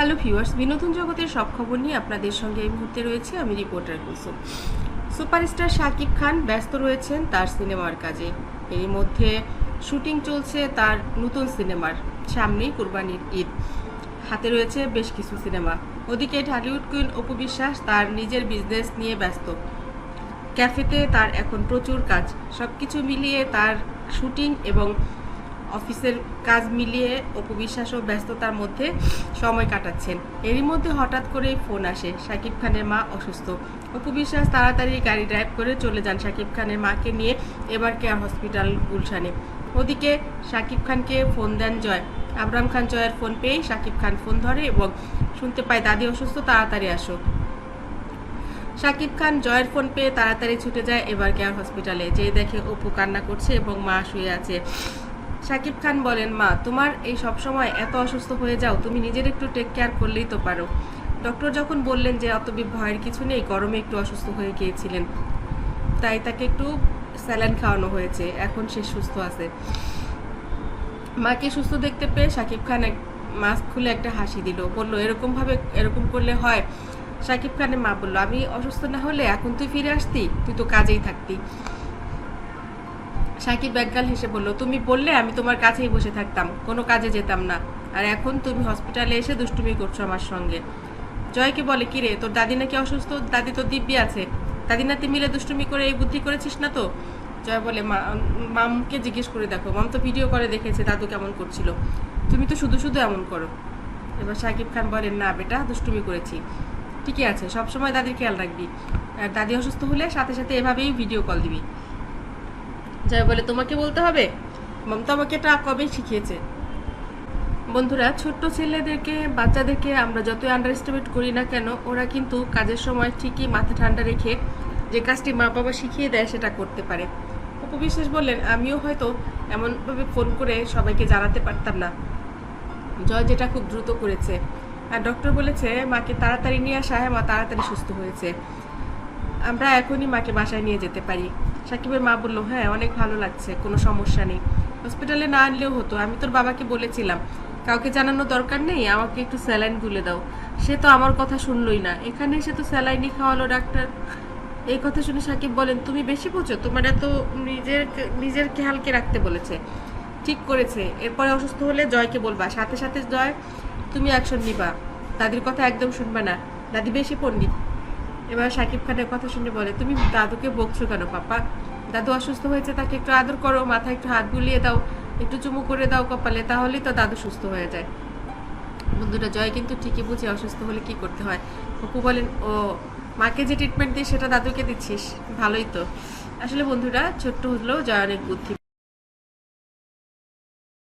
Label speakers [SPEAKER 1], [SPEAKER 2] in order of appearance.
[SPEAKER 1] Hello viewers বিনোদন জগতের সব খবর নিয়ে আপনাদের সঙ্গে এই মুহূর্তে রয়েছে আমি রিপোর্টার কুসুম। সুপারস্টার শাকিব খান ব্যস্ত রয়েছেন তার সিনেমার কাজে। এর মধ্যে শুটিং চলছে তার নতুন সিনেমার, সামনেই কোরবানির ঈদ। হাতে রয়েছে বেশ কিছু সিনেমা। ওদিকে ঢালিউড কুইন অপু বিশ্বাস তার নিজের বিজনেস নিয়ে ব্যস্ত। ক্যাফেতে তার এখন প্রচুর কাজ। সব কিছু মিলিয়ে তার শুটিং এবং অফিসের কাজ মিলিয়ে অপু ও ব্যস্ততার মধ্যে সময় কাটাচ্ছেন। এরই মধ্যে হঠাৎ করেই ফোন আসে শাকিব খানের মা অসুস্থ। অপু বিশ্বাস তাড়াতাড়ি গাড়ি ড্রাইভ করে চলে যান শাকিব খানের মাকে নিয়ে এবার কেয়ার হসপিটাল গুলশানে। ওদিকে শাকিব খানকে ফোন দেন জয়। আবরাম খান জয়ের ফোন পেয়েই শাকিব খান ফোন ধরে এবং শুনতে পায়, দাদি অসুস্থ, তাড়াতাড়ি আসো। শাকিব খান জয়ের ফোন পেয়ে তাড়াতাড়ি ছুটে যায় এবার কেয়ার হসপিটালে। যেয়ে দেখে অপু কান্না করছে এবং মা শুয়ে আছে। শাকিব খান বলেন, মা, তোমার এই সব সময় এত অসুস্থ হয়ে যাও, তুমি নিজের একটু টেক কেয়ার করলেই তো পারো। ডক্টর যখন বললেন যে, অত ভয়ের কিছু নেই, গরমে একটু অসুস্থ হয়ে গিয়েছিলেন, তাই তাকে একটু স্যালাইন খাওয়ানো হয়েছে, এখন সে সুস্থ আছে। মাকে সুস্থ দেখতে পেয়ে শাকিব খান এক মাস্ক খুলে একটা হাসি দিল, বলল, এরকম ভাবে, এরকম করলে হয়? শাকিব খানের মা বলল, আমি অসুস্থ না হলে এখন তুই ফিরে আসতি, তুই তো কাজেই থাকতি। সাকিব একগাল হেসে বলল, তুমি বললে আমি তোমার কাছেই বসে থাকতাম, কোনো কাজে যেতাম না। আর এখন তুমি হসপিটালে এসে দুষ্টুমি করছ আমার সঙ্গে। জয়কে বলে কিরে তোর দাদি নাকি অসুস্থ? দাদি তো দিব্যি আছে। দাদি নাতি মিলে দুষ্টুমি করে এই বুদ্ধি করেছিস না তো? জয় বলে, মা, মামকে জিজ্ঞেস করে দেখো। মাম তো ভিডিও করে দেখেছে, দাদু কেমন করছিল। তুমি তো শুধু শুধু এমন করো। এবার সাকিব খান বলেন না বেটা, দুষ্টুমি করেছি। ঠিকই আছে, সবসময় দাদির খেয়াল রাখবি। আর দাদি অসুস্থ হলে সাথে সাথে এভাবেই ভিডিও কল দিবি। জয় বলে তোমাকে বলতে হবে? মমতা আমাকে এটা কবে শিখিয়েছে। বন্ধুরা, ছোট্ট ছেলেদেরকে, বাচ্চাদেরকে আমরা যতই আন্ডার এস্টিমেট করি না কেন, ওরা কিন্তু কাজের সময় ঠিকই মাথা ঠান্ডা রেখে যে কাজটি মা বাবা শিখিয়ে দেয়, সেটা করতে পারে। উপবিশ্বাস বললেন, আমিও হয়তো এমনভাবে ফোন করে সবাইকে জানাতে পারতাম না। জয় যেটা খুব দ্রুত করেছে। আর ডক্টর বলেছে, মাকে তাড়াতাড়ি নিয়ে আসা হ্যাঁ মা তাড়াতাড়ি সুস্থ হয়েছে। আমরা এখনই মাকে বাসায় নিয়ে যেতে পারি। সাকিবের মা বলল হ্যাঁ অনেক ভালো লাগছে, কোনো সমস্যা নেই। হসপিটালে না আনলেও হতো, আমি তোর বাবাকে বলেছিলাম। কাউকে জানানো দরকার নেই, আমাকে একটু স্যালাইন তুলে দাও। সে তো আমার কথা শুনলই না। এখানে এসে তো স্যালাইনই খাওয়ালো ডাক্তার। এই কথা শুনে সাকিব বলেন, তুমি বেশি বোঝো, তোমার এত নিজের নিজের খেয়ালকে রাখতে বলেছে। ঠিক করেছে, এরপরে অসুস্থ হলে জয়কে বলবা, সাথে সাথে জয়, তুমি অ্যাকশন নিবা। দাদির কথা একদম শুনবা না। দাদি বেশি পণ্ডিত। এবার সাকিব খানের কথা শুনে বলে, তুমি দাদুকে বকছো কেন পাপা? দাদু অসুস্থ হয়েছে, তাকে একটু আদর করো, মাথায় একটু হাত বুলিয়ে দাও, একটু চুমু করে দাও কপালে, তাহলেই তো দাদু সুস্থ হয়ে যায়। বন্ধুরা, জয় কিন্তু ঠিকই বুঝে অসুস্থ হলে কি করতে হয়। অপু বলেন, ও, মাকে যে ট্রিটমেন্ট দিই সেটা দাদুকে দিচ্ছিস? ভালোই তো। আসলে বন্ধুরা, ছোট্ট হলেও জয় অনেক বুদ্ধি